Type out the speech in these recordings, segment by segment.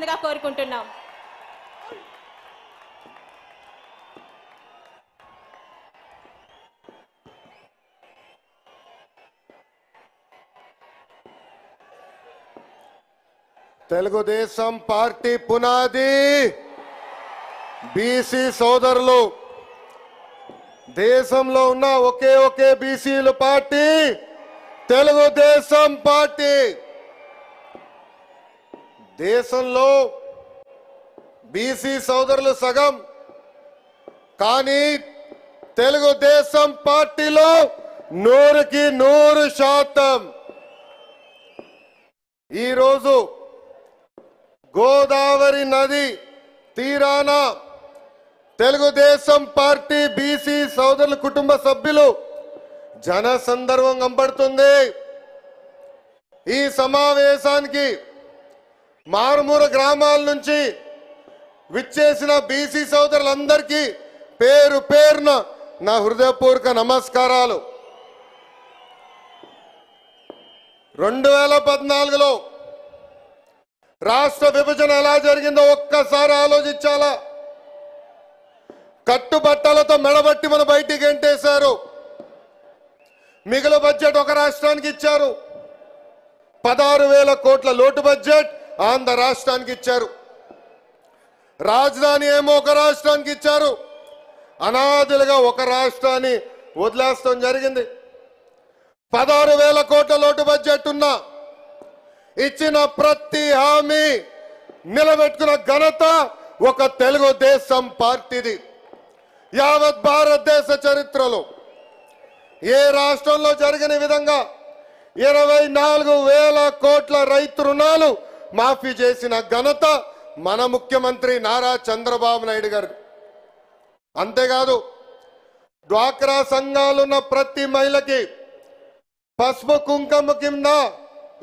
కోరుకుంటున్నాం. తెలుగుదేశం పార్టీ పునాది బీసీ సోదరులు దేశంలో ఉన్న ఒకే ఒకే బీసీలు పార్టీ తెలుగుదేశం పార్టీ. దేశంలో బీసీ సోదరులు సగం కానీ తెలుగుదేశం పార్టీలో నూరుకి నూరు శాతం. ఈరోజు గోదావరి నది తీరాన తెలుగుదేశం పార్టీ బీసీ సోదరుల కుటుంబ సభ్యులు జన సందర్భం కనబడుతుంది. ఈ సమావేశానికి మారుమూరు గ్రామాల నుంచి విచ్చేసిన బీసీ సోదరులందరికీ పేరు పేరున నా హృదయపూర్వక నమస్కారాలు. రెండు వేల పద్నాలుగులో రాష్ట్ర విభజన ఎలా జరిగిందో ఒక్కసారి ఆలోచించాలా? కట్టుబట్టలతో మెడబట్టి మన బయటికి ఎంటేశారు. మిగిలిన బడ్జెట్ ఒక రాష్ట్రానికి ఇచ్చారు. పదహారు వేల కోట్ల లోటు బడ్జెట్ ఆంధ్ర రాష్ట్రానికి ఇచ్చారు. రాజధాని ఏమో ఒక రాష్ట్రానికి ఇచ్చారు. అనాథులుగా ఒక రాష్ట్రాన్ని వదిలేస్తాం జరిగింది. పదహారు వేల కోట్ల లోటు బడ్జెట్ ఉన్నా ఇచ్చిన ప్రతి హామీ నిలబెట్టుకున్న ఘనత ఒక తెలుగుదేశం పార్టీది. యావత్ భారతదేశ చరిత్రలో ఏ రాష్ట్రంలో జరిగిన విధంగా ఇరవై నాలుగు వేల కోట్ల రైతు రుణాలు మాఫీ చేసిన ఘనత మన ముఖ్యమంత్రి నారా చంద్రబాబు నాయుడు గారు. అంతేకాదు డ్వాక్రా సంఘాలున్న ప్రతి మహిళకి పసుపు కుంకుమ కింద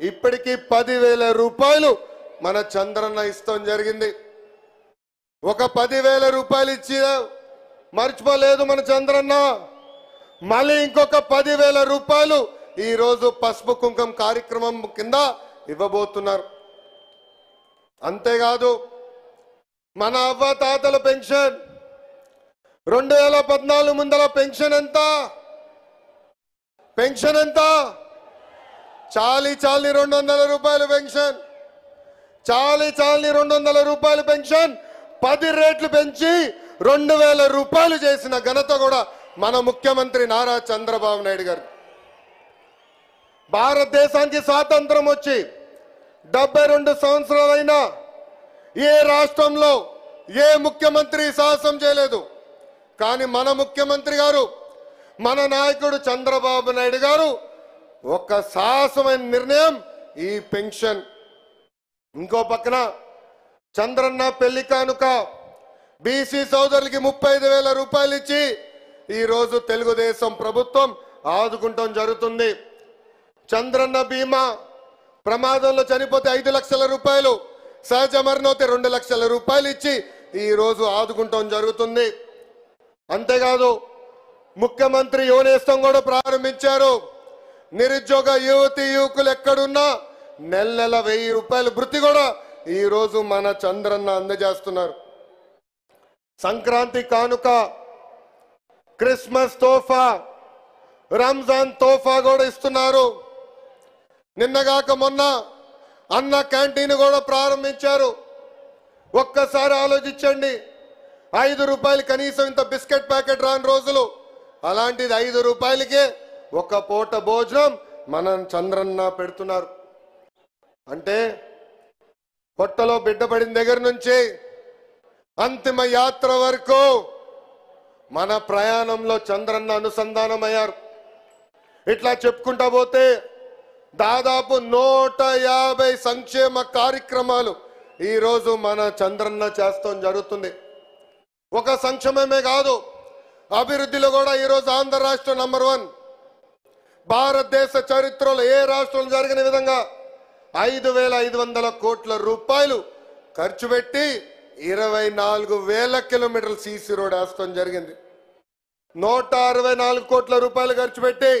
ఇప్పటికీ పదివేల రూపాయలు మన చంద్రన్న ఇస్తాం జరిగింది. ఒక పదివేల రూపాయలు ఇచ్చి మర్చిపోలేదు మన చంద్రన్న. మళ్ళీ ఇంకొక పదివేల రూపాయలు ఈరోజు పసుపు కుంకుమ కార్యక్రమం కింద ఇవ్వబోతున్నారు. అంతేకాదు మన అవ్వ తాతల పెన్షన్. రెండు వేల పద్నాలుగు ముందల పెన్షన్ ఎంత? పెన్షన్ ఎంత? చాలి చాలి రెండు వందల రూపాయలు పెన్షన్. చాలి చాలి రెండు వందల రూపాయలు పెన్షన్. పది రేట్లు పెంచి రెండు వేల రూపాయలు చేసిన ఘనత కూడా మన ముఖ్యమంత్రి నారా చంద్రబాబు నాయుడు గారు. భారతదేశానికి స్వాతంత్రం వచ్చి డెబ్బై రెండు సంవత్సరాలైనా ఏ రాష్ట్రంలో ఏ ముఖ్యమంత్రి సాహసం చేయలేదు. కానీ మన ముఖ్యమంత్రి గారు మన నాయకుడు చంద్రబాబు నాయుడు గారు ఒక సాహసమైన నిర్ణయం ఈ పెన్షన్. ఇంకో పక్కన చంద్రన్న పెళ్ళి కానుక బీసీ సోదరులకి ముప్పై ఐదు వేల రూపాయలు ఇచ్చి ఈరోజు తెలుగుదేశం ప్రభుత్వం ఆదుకుంటాం జరుగుతుంది. చంద్రన్న బీమా ప్రమాదంలో చనిపోతే ఐదు లక్షల రూపాయలు సహజ మరణోతే రెండు లక్షల రూపాయలు ఇచ్చి ఈరోజు ఆదుకుంటాం జరుగుతుంది. అంతేకాదు ముఖ్యమంత్రి యోనేస్తం కూడా ప్రారంభించారు. నిరుద్యోగ యువతి యువకులు ఎక్కడున్నా నెల నెల వెయ్యి రూపాయలు వృత్తి కూడా ఈరోజు మన చంద్రన్న అందజేస్తున్నారు. సంక్రాంతి కానుక క్రిస్మస్ తోఫా రంజాన్ తోఫా కూడా ఇస్తున్నారు. నిన్నగాక మొన్న అన్న క్యాంటీన్ కూడా ప్రారంభించారు. ఒక్కసారి ఆలోచించండి. ఐదు రూపాయలు కనీసం ఇంత బిస్కెట్ ప్యాకెట్ రాని రోజులు. అలాంటిది ఐదు రూపాయలకే ఒక పూట భోజనం మనం చంద్రన్న పెడుతున్నారు. అంటే పొట్టలో బిడ్డ పడిన దగ్గర నుంచి అంతిమ యాత్ర వరకు మన ప్రయాణంలో చంద్రన్న అనుసంధానమయ్యారు. ఇట్లా చెప్పుకుంటా పోతే దాదాపు నూట యాభై సంక్షేమ కార్యక్రమాలు ఈరోజు మన చంద్రన్న చేస్తాం జరుగుతుంది. ఒక సంక్షేమమే కాదు అభివృద్ధిలో కూడా ఈరోజు ఆంధ్ర రాష్ట్రం నంబర్ వన్ భారతదేశ చరిత్రలో ఏ రాష్ట్రం జరిగిన విధంగా ఐదు వేల ఐదు వందల కోట్ల రూపాయలు ఖర్చు పెట్టి ఇరవై నాలుగు వేల కిలోమీటర్ల సీసీ రోడ్ వేస్తాం జరిగింది. నూట అరవై నాలుగు కోట్ల రూపాయలు ఖర్చు పెట్టి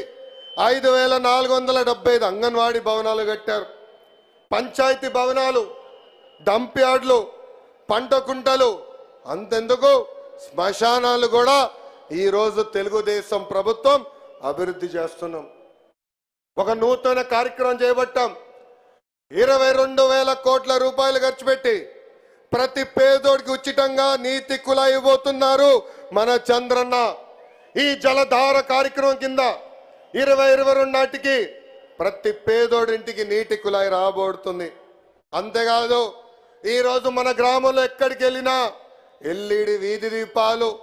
ఐదు వేల నాలుగు వందల డెబ్బై ఐదు అంగన్వాడీ భవనాలు కట్టారు. పంచాయతీ భవనాలు డంప్ యార్డ్లు పంట కుంటలు అంతెందుకు? శ్మశానాలు కూడా ఈరోజు తెలుగుదేశం ప్రభుత్వం అభివృద్ధి చేస్తున్నాం. ఒక నూతన కార్యక్రమం చేపట్టాం. ఇరవై రెండు వేల కోట్ల రూపాయలు ఖర్చు పెట్టి ప్రతి పేదోడికి ఉచితంగా నీతి కులా ఇవ్వబోతున్నారు మన చంద్రన్న. ఈ జలధార కార్యక్రమం కింద ఇరవై ఇరవై రెండు నాటికి ప్రతి పేదోడింటికి నీటి కుళాయి రాబోడుతుంది. అంతేకాదు ఈరోజు మన గ్రామంలో ఎక్కడికి వెళ్ళినా ఎల్ఈడి వీధి దీపాలు.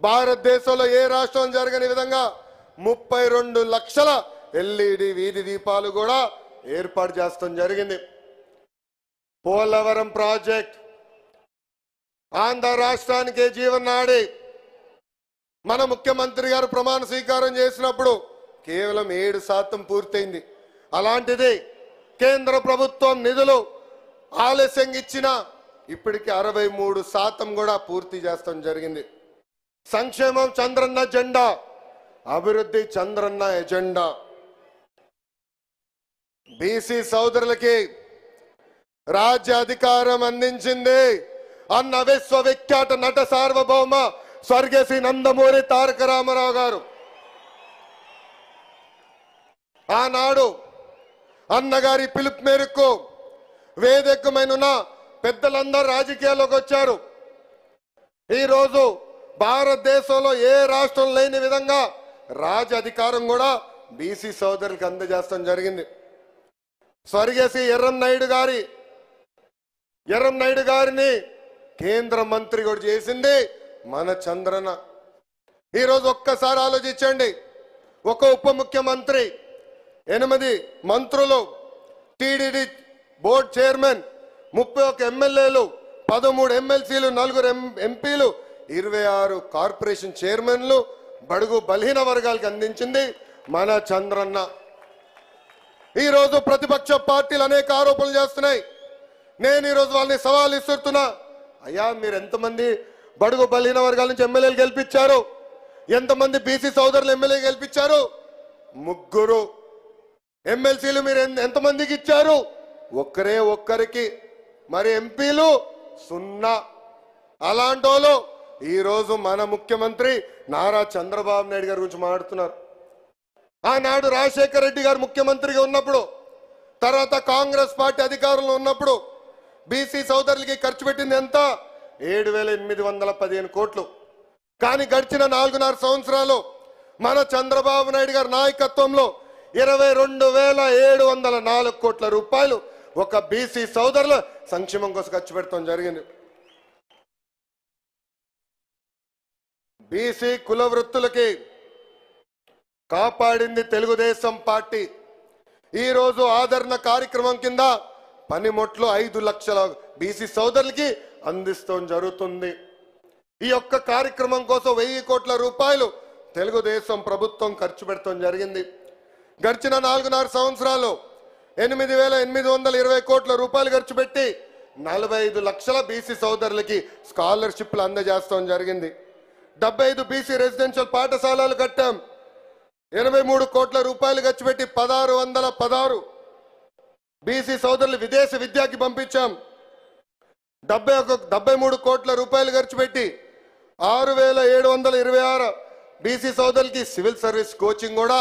భారతదేశంలో ఏ రాష్ట్రం జరగని విధంగా ముప్పై రెండు లక్షల ఎల్ఈడి వీధి దీపాలు కూడా ఏర్పాటు చేస్తాం జరిగింది. పోలవరం ప్రాజెక్ట్ ఆంధ్ర రాష్ట్రానికి జీవనాడి. మన ముఖ్యమంత్రి గారు ప్రమాణ స్వీకారం చేసినప్పుడు కేవలం ఏడు శాతం పూర్తయింది. అలాంటిది కేంద్ర ప్రభుత్వం నిధులు ఆలస్యంగా ఇచ్చిన ఇప్పటికి అరవై మూడు శాతం కూడా పూర్తి చేస్తాం జరిగింది. సంక్షేమం చంద్రన్న జెండా అభివృద్ధి చంద్రన్న ఎజెండా. బీసీ సోదరులకి రాజ్య అధికారం అందించింది. అన్న విశ్వవిఖ్యాత నట సార్వభౌమ స్వర్గశ్రీ నందమూరి తారక రామారావు గారు. ఆనాడు అన్నగారి పిలుపు మేరకు వేదికమైన పెద్దలందరూ రాజకీయాల్లోకి వచ్చారు. ఈరోజు భారతదేశంలో ఏ రాష్ట్రం లేని విధంగా రాజ అధికారం కూడా బీసీ సోదరులకు అందజేస్తాం జరిగింది. స్వర్గేసి ఎర్రం నాయుడు గారి ఎర్రం నాయుడు గారిని కేంద్ర మంత్రి కూడా చేసింది మన చంద్రన ఈరోజు ఒక్కసారి ఆలోచించండి. ఒక ఉప ముఖ్యమంత్రి ఎనిమిది మంత్రులు టీడీడీ బోర్డ్ చైర్మన్ ముప్పై ఒక ఎమ్మెల్యేలు పదమూడు ఎమ్మెల్సీలు నలుగురు ఎం- ఎంపీలు ఇరవై ఆరు కార్పొరేషన్ చైర్మన్లు బడుగు బలహీన వర్గాలకు అందించింది మన చంద్రన్న. ఈరోజు ప్రతిపక్ష పార్టీలు అనేక ఆరోపణలు చేస్తున్నాయి. నేను ఈరోజు వాళ్ళని సవాల్ ఇస్తున్నా అయ్యా మీరు ఎంతమంది బడుగు బలహీన వర్గాల నుంచి ఎమ్మెల్యేలు గెలిపించారు? ఎంతమంది బీసీ సోదరులు ఎమ్మెల్యే గెలిపించారు? ముగ్గురు. ఎమ్మెల్సీలు మీరు ఎంతమందికి ఇచ్చారు? ఒక్కరే ఒక్కరికి. మరి ఎంపీలు? సున్నా. అలాంటి వాళ్ళు ఈరోజు మన ముఖ్యమంత్రి నారా చంద్రబాబు నాయుడు గారి గురించి మాట్లాడుతున్నారు. ఆనాడు రాజశేఖర రెడ్డి గారు ముఖ్యమంత్రిగా ఉన్నప్పుడు తర్వాత కాంగ్రెస్ పార్టీ అధికారంలో ఉన్నప్పుడు బీసీ సోదరులకి ఖర్చు పెట్టింది ఎంత? ఏడు వేల ఎనిమిది వందల పదిహేను కోట్లు. కానీ గడిచిన నాలుగున్నర సంవత్సరాలు మన చంద్రబాబు నాయుడు గారి నాయకత్వంలో ఇరవై రెండు వేల ఏడు వందల నాలుగు కోట్ల రూపాయలు ఒక బీసీ సోదరుల సంక్షేమం కోసం ఖర్చు పెడతాం జరిగింది. బీసీ కుల వృత్తులకి కాపాడింది తెలుగుదేశం పార్టీ. ఈరోజు ఆదరణ కార్యక్రమం కింద పనిముట్లు ఐదు లక్షల బీసీ సోదరులకి అందిస్తాం జరుగుతుంది. ఈ యొక్క కార్యక్రమం కోసం వెయ్యి కోట్ల రూపాయలు తెలుగుదేశం ప్రభుత్వం ఖర్చు పెడతాం జరిగింది. గడిచిన నాలుగున్నర సంవత్సరాలు ఎనిమిది వేల ఎనిమిది వందల ఇరవై కోట్ల రూపాయలు ఖర్చు పెట్టి నలభై ఐదు లక్షల బీసీ సోదరులకి స్కాలర్షిప్లు అందజేస్తాం జరిగింది. డెబ్బై ఐదు బీసీ రెసిడెన్షియల్ పాఠశాలలు కట్టాం. ఎనభై మూడు కోట్ల రూపాయలు ఖర్చు పెట్టి పదహారు వందల పదహారు బీసీ సోదరులు విదేశీ విద్యకి పంపించాం. డెబ్బై ఒక డెబ్బై మూడు కోట్ల రూపాయలు ఖర్చు పెట్టి ఆరు వేల ఏడు వందల ఇరవై ఆరు బీసీ సోదరులకి సివిల్ సర్వీస్ కోచింగ్ కూడా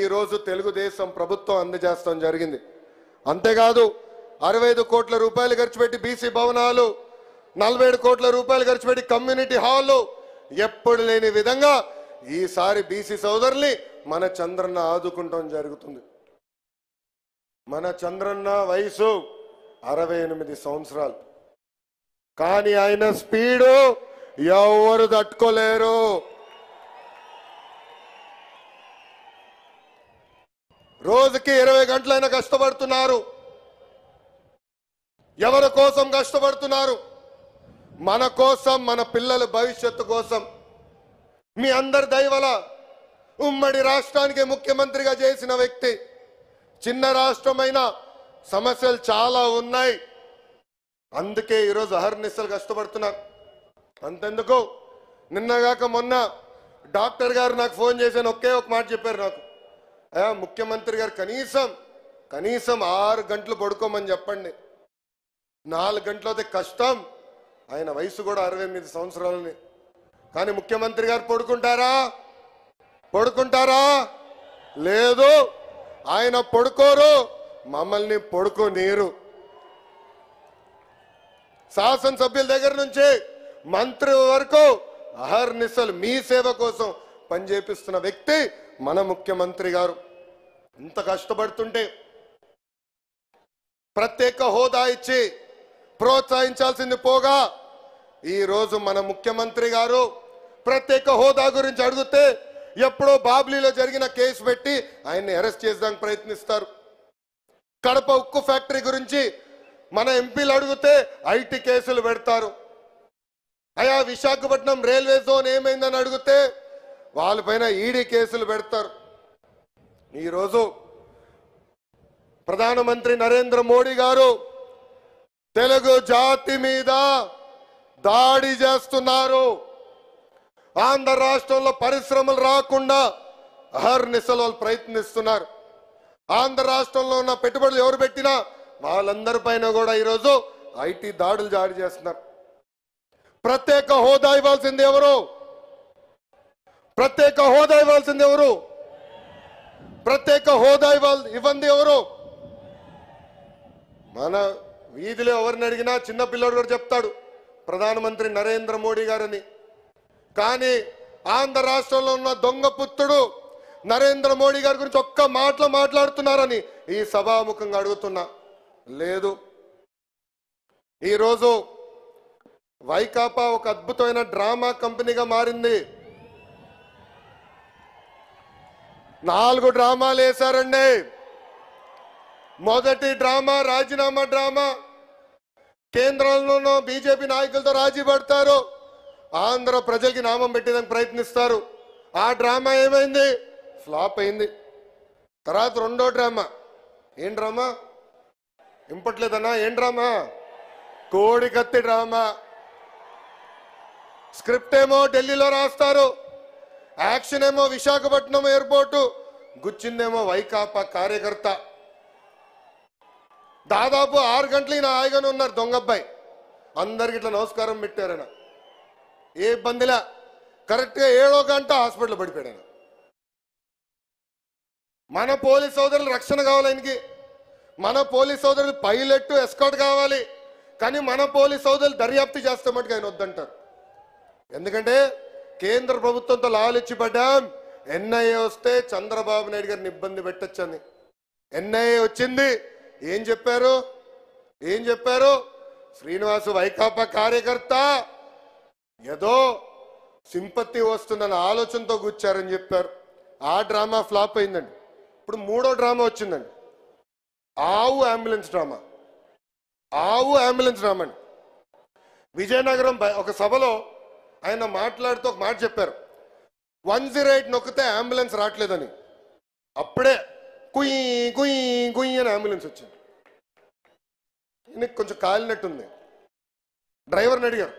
ఈరోజు తెలుగుదేశం ప్రభుత్వం అందజేస్తాం జరిగింది. అంతేకాదు అరవై ఐదు కోట్ల రూపాయలు ఖర్చు పెట్టి బీసీ భవనాలు నలభై ఏడు కోట్ల రూపాయలు ఖర్చు పెట్టి కమ్యూనిటీ హాలు ఎప్పుడు లేని విధంగా ఈసారి బీసీ సోదరుల్ని మన చంద్రన్న ఆదుకుంటాం జరుగుతుంది. మన చంద్రన్న వయసు అరవై ఎనిమిది సంవత్సరాలు. కానీ ఆయన స్పీడు ఎవరు తట్టుకోలేరు. రోజుకి ఇరవై గంటలైనా కష్టపడుతున్నారు. ఎవరి కోసం కష్టపడుతున్నారు? మన కోసం మన పిల్లల భవిష్యత్తు కోసం. మీ అందరి దయవల ఉమ్మడి రాష్ట్రానికి ముఖ్యమంత్రిగా చేసిన వ్యక్తి చిన్న రాష్ట్రమైన సమస్యలు చాలా ఉన్నాయి. అందుకే ఈరోజు అహర్నిశలు కష్టపడుతున్నారు. అంతెందుకు? నిన్నగాక మొన్న డాక్టర్ గారు నాకు ఫోన్ చేశాను ఒకే ఒక మాట చెప్పారు నాకు. ముఖ్యమంత్రి గారు కనీసం కనీసం ఆరు గంటలు పడుకోమని చెప్పండి. నాలుగు గంటలతో కష్టం. ఆయన వయసు కూడా అరవై ఎనిమిది సంవత్సరాలని. కానీ ముఖ్యమంత్రి గారు పడుకుంటారా? పడుకుంటారా? లేదు. ఆయన పడుకోరు. మమ్మల్ని పడుకోనీరు శాసనసభ్యుల దగ్గర నుంచి మంత్రి వరకు అహర్నిశలు మీ సేవ కోసం పనిచేపిస్తున్న వ్యక్తి మన ముఖ్యమంత్రి గారు ఇంత కష్టపడుతుంటే ప్రత్యేక హోదా ఇచ్చి ప్రోత్సహించాల్సింది పోగా ఈరోజు మన ముఖ్యమంత్రి గారు ప్రత్యేక హోదా గురించి అడిగితే ఎప్పుడో బాబ్లీలో జరిగిన కేసు పెట్టి ఆయన్ని అరెస్ట్ చేసేదానికి ప్రయత్నిస్తారు. కడప ఉక్కు ఫ్యాక్టరీ గురించి మన ఎంపీలు అడిగితే ఐటీ కేసులు పెడతారు. అయా విశాఖపట్నం రైల్వే జోన్ ఏమైందని అడిగితే వాళ్ళపైన ఈడీ కేసులు పెడతారు. ఈరోజు ప్రధానమంత్రి నరేంద్ర మోడీ గారు తెలుగు జాతి మీద దాడి చేస్తున్నారు. ఆంధ్ర రాష్ట్రంలో పరిశ్రమలు రాకుండా అహర్నిశలు వాళ్ళు ప్రయత్నిస్తున్నారు. ఆంధ్ర రాష్ట్రంలో ఉన్న పెట్టుబడులు ఎవరు పెట్టినా వాళ్ళందరి పైన కూడా ఈరోజు ఐటీ దాడులు జారీ చేస్తున్నారు. ప్రత్యేక హోదా ఇవ్వాల్సింది ఎవరు? ప్రత్యేక హోదా ఇవ్వాల్సింది ఎవరు? ప్రత్యేక హోదా ఇవ్వాలి ఇవ్వండి ఎవరు? మన వీధిలో ఎవరిని అడిగినా చిన్న పిల్లోడు కూడా చెప్తాడు ప్రధానమంత్రి నరేంద్ర మోడీ గారని. కానీ ఆంధ్ర రాష్ట్రంలో ఉన్న దొంగ పుత్రుడు నరేంద్ర మోడీ గారి గురించి ఒక్క మాటలు మాట్లాడుతున్నారని ఈ సభాముఖంగా అడుగుతున్నా. లేదు. ఈరోజు వైకాపా ఒక అద్భుతమైన డ్రామా కంపెనీగా మారింది. నాలుగు డ్రామాలు వేశారండి. మొదటి డ్రామా రాజీనామా డ్రామా. కేంద్రంలోనూ బీజేపీ నాయకులతో రాజీ పడతారు. ఆంధ్ర ప్రజలకి నామం పెట్టేదానికి ప్రయత్నిస్తారు. ఆ డ్రామా ఏమైంది? ఫ్లాప్ అయింది. తర్వాత రెండో డ్రామా. ఏం డ్రామా? ఇంపట్లేదన్నా? ఏం డ్రామా? కోడికత్తి డ్రామా. స్క్రిప్ట్ ఏమో ఢిల్లీలో రాస్తారు. యాక్షన్ ఏమో విశాఖపట్నం ఎయిర్పోర్టు గుచ్చిందేమో వైకాపా కార్యకర్త. దాదాపు ఆరు గంటలు ఈయన హాయిగానే ఉన్నారు దొంగబ్బాయి అందరికి ఇట్లా నమస్కారం పెట్టారన. ఏ ఇబ్బందిలా కరెక్ట్గా ఏడో గంట హాస్పిటల్ పడిపోయాడు మన పోలీస్ సోదరులు రక్షణ కావాలి ఆయనకి. మన పోలీస్ సోదరులు పైలట్ ఎస్కాట్ కావాలి. కానీ మన పోలీస్ సోదరులు దర్యాప్తు చేస్తే మటుకు ఆయన వద్దంటారు. ఎందుకంటే కేంద్ర ప్రభుత్వంతో లాలిచ్చిపడ్డాం ఎన్ఐఏ వస్తే చంద్రబాబు నాయుడు గారిని ఇబ్బంది పెట్టచ్చని. ఎన్ఐఏ వచ్చింది. ఏం చెప్పారు? ఏం చెప్పారు? శ్రీనివాసు వైకాపా కార్యకర్త ఏదో సింపత్తి వస్తుందన్న ఆలోచనతో కూర్చారని చెప్పారు. ఆ డ్రామా ఫ్లాప్ అయిందండి. ఇప్పుడు మూడో డ్రామా వచ్చిందండి. ఆవు అంబులెన్స్ డ్రామా. ఆవు అంబులెన్స్ డ్రామా అండి. విజయనగరం ఒక సభలో ఆయన మాట్లాడుతూ ఒక మాట చెప్పారు. వన్ జీరో ఎయిట్ నొక్కితే అంబులెన్స్ రావట్లేదని. అప్పుడే కుయ్ కుయ్ కుయ్ అని అంబులెన్స్ వచ్చింది. ఈయనకి కొంచెం కాలినట్టుంది. డ్రైవర్ని అడిగారు.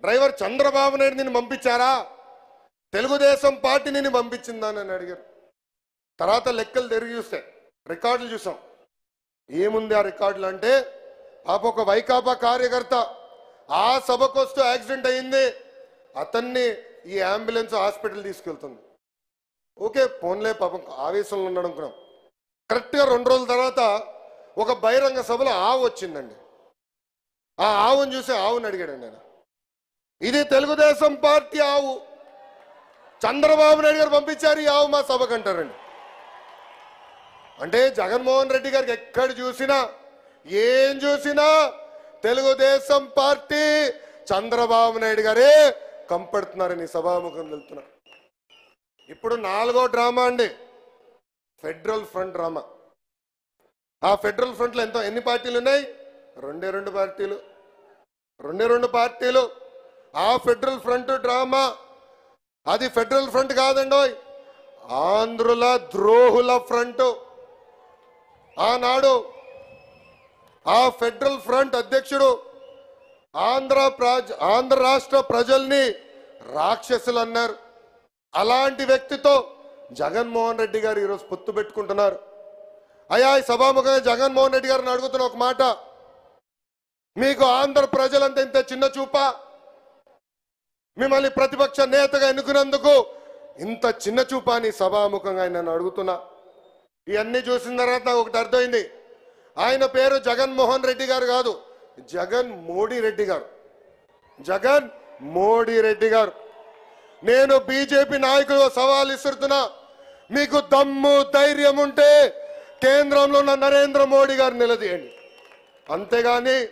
డ్రైవర్ చంద్రబాబు నాయుడు నిన్ను పంపించారా? తెలుగుదేశం పార్టీ నిన్ను పంపించిందా? అని అడిగారు. తర్వాత లెక్కలు తిరిగి చూస్తే రికార్డులు చూసాం. ఏముంది ఆ రికార్డులు అంటే పాప ఒక వైకాపా కార్యకర్త ఆ సభకు వస్తూ యాక్సిడెంట్ అయింది. అతన్ని ఈ అంబులెన్స్ హాస్పిటల్ తీసుకెళ్తుంది. ఓకే ఫోన్లే పాపం ఆవేశంలో ఉన్నాడు అనుకున్నాం కరెక్ట్గా రెండు రోజుల తర్వాత ఒక బహిరంగ సభలో ఆవు వచ్చిందండి. ఆ ఆవుని చూసి ఆవుని అడిగాడండి నేను ఇది తెలుగుదేశం పార్టీ ఆవు. చంద్రబాబు నాయుడు గారు పంపించారు ఈ ఆవు మా సభకు అంటారండి. అంటే జగన్మోహన్ రెడ్డి గారికి ఎక్కడ చూసినా ఏం చూసినా తెలుగుదేశం పార్టీ చంద్రబాబు నాయుడు గారే కంపడుతున్నారని సభాముఖం వెళ్తున్నా ఇప్పుడు నాలుగో డ్రామా అండి. Federal front drama. ఆ ఫెడరల్ ఫ్రంట్లో ఎంతో ఎన్ని పార్టీలు ఉన్నాయి? రెండే రెండు పార్టీలు. రెండే రెండు పార్టీలు. ఆ ఫెడరల్ ఫ్రంట్ డ్రామా. అది ఫెడరల్ ఫ్రంట్ కాదండోయ్. ఆంధ్రుల ద్రోహుల ఫ్రంట్. ఆనాడు ఆ ఫెడరల్ ఫ్రంట్ అధ్యక్షుడు ఆంధ్ర ప్రజ ఆంధ్ర రాష్ట్ర ప్రజల్ని రాక్షసులు అన్నారు అలాంటి వ్యక్తితో జగన్మోహన్ రెడ్డి గారు ఈరోజు పొత్తు పెట్టుకుంటున్నారు. అయ్యా ఈ సభాముఖంగా జగన్మోహన్ రెడ్డి గారిని అడుగుతున్న ఒక మాట. మీకు ఆంధ్ర ప్రజలంతా ఇంత చిన్న చూపా? మిమ్మల్ని ప్రతిపక్ష నేతగా ఎన్నుకున్నందుకు ఇంత చిన్న చూప అని సభాముఖంగా నన్ను అడుగుతున్నా. ఇవన్నీ చూసిన తర్వాత నాకు ఒకటి అర్థమైంది. ఆయన పేరు జగన్మోహన్ రెడ్డి గారు కాదు. జగన్ మోడీ రెడ్డి గారు. జగన్ మోడీ రెడ్డి గారు. నేను బీజేపీ నాయకులు సవాల్ ఇస్తున్నా మీకు దమ్ము ధైర్యం ఉంటే కేంద్రంలో ఉన్న నరేంద్ర మోడీ గారు నిలదీయండి. అంతేగాని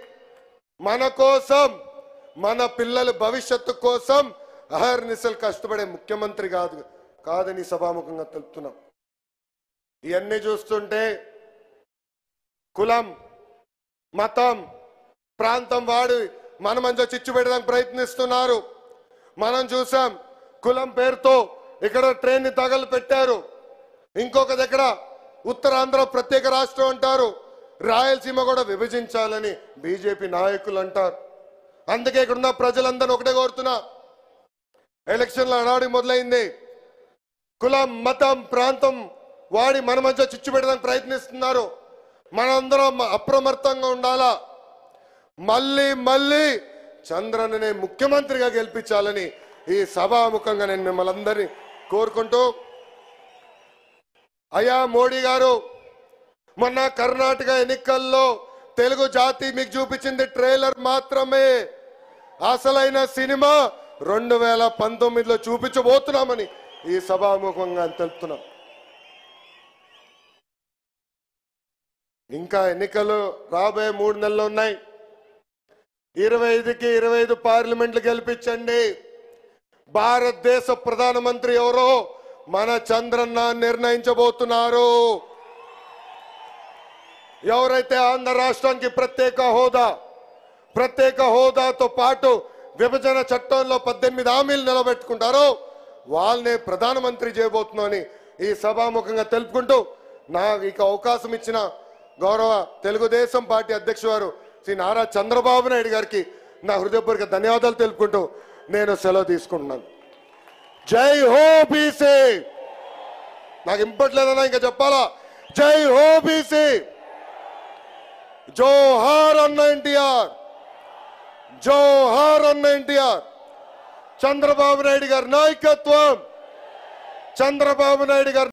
మన కోసం మన పిల్లల భవిష్యత్తు కోసం అహర్నిశలు కష్టపడే ముఖ్యమంత్రి కాదు కాదని సభాముఖంగా తెలుపుతున్నాం. ఇవన్నీ చూస్తుంటే కులం మతం ప్రాంతం వాడి మన మధ్య చిచ్చు పెట్టడానికి ప్రయత్నిస్తున్నారు. మనం చూసాం కులం పేరుతో ఇక్కడ ట్రైన్ని తగలు పెట్టారు. ఇంకొక దగ్గర ఉత్తరాంధ్ర ప్రత్యేక రాష్ట్రం అంటారు. రాయలసీమ కూడా విభజించాలని బీజేపీ నాయకులు అంటారు. అందుకే ఇక్కడున్న ప్రజలందరూ ఒకటే కోరుతున్నా. ఎలక్షన్ల అడాడి మొదలైంది. కులం మతం ప్రాంతం వాడి మన మధ్య చిచ్చు పెట్టడానికి ప్రయత్నిస్తున్నారు. మనందరం అప్రమత్తంగా ఉండాలా? మళ్ళీ మళ్ళీ చంద్రన్ననే ముఖ్యమంత్రిగా గెలిపించాలని ఈ సభాముఖంగా నేను మిమ్మల్ని అందరినీ కోరుకుంటూ అయ్యా మోడీ గారు మొన్న కర్ణాటక ఎన్నికల్లో తెలుగు జాతి మీకు చూపించింది ట్రైలర్ మాత్రమే. అసలైన సినిమా రెండు వేల పంతొమ్మిదిలో చూపించబోతున్నామని ఈ సభాముఖంగా తెలుపుతున్నాం. ఇంకా ఎన్నికలు రాబోయే మూడు నెలలు ఉన్నాయి. ఇరవై ఐదుకి ఇరవై ఐదు పార్లమెంట్లు గెలిపించండి. భారతదేశ ప్రధానమంత్రి ఎవరో మన చంద్రన్న నిర్ణయించబోతున్నారు. ఎవరైతే ఆంధ్ర రాష్ట్రానికి ప్రత్యేక హోదా ప్రత్యేక హోదాతో పాటు విభజన చట్టంలో పద్దెనిమిది హామీలు నిలబెట్టుకుంటారో వాళ్ళనే ప్రధానమంత్రి చేయబోతున్నామని ఈ సభాముఖంగా తెలుపుకుంటూ నాకు ఇక అవకాశం ఇచ్చిన గౌరవ తెలుగుదేశం పార్టీ అధ్యక్షుడు శ్రీ నారా చంద్రబాబు నాయుడు గారికి నా హృదయపూర్వక ధన్యవాదాలు తెలుపుకుంటూ నేను సెలవు తీసుకుంటున్నాను. జై హో బీసీ! నాకు ఇంపట్లేదన్నా ఇంకా చెప్పాలా? జై హో బీసీ! జోహార్ అన్న ఎన్టీఆర్! జోహార్ అన్న ఎన్టీఆర్! చంద్రబాబు నాయుడు గారి నాయకత్వం! చంద్రబాబు నాయుడు గారి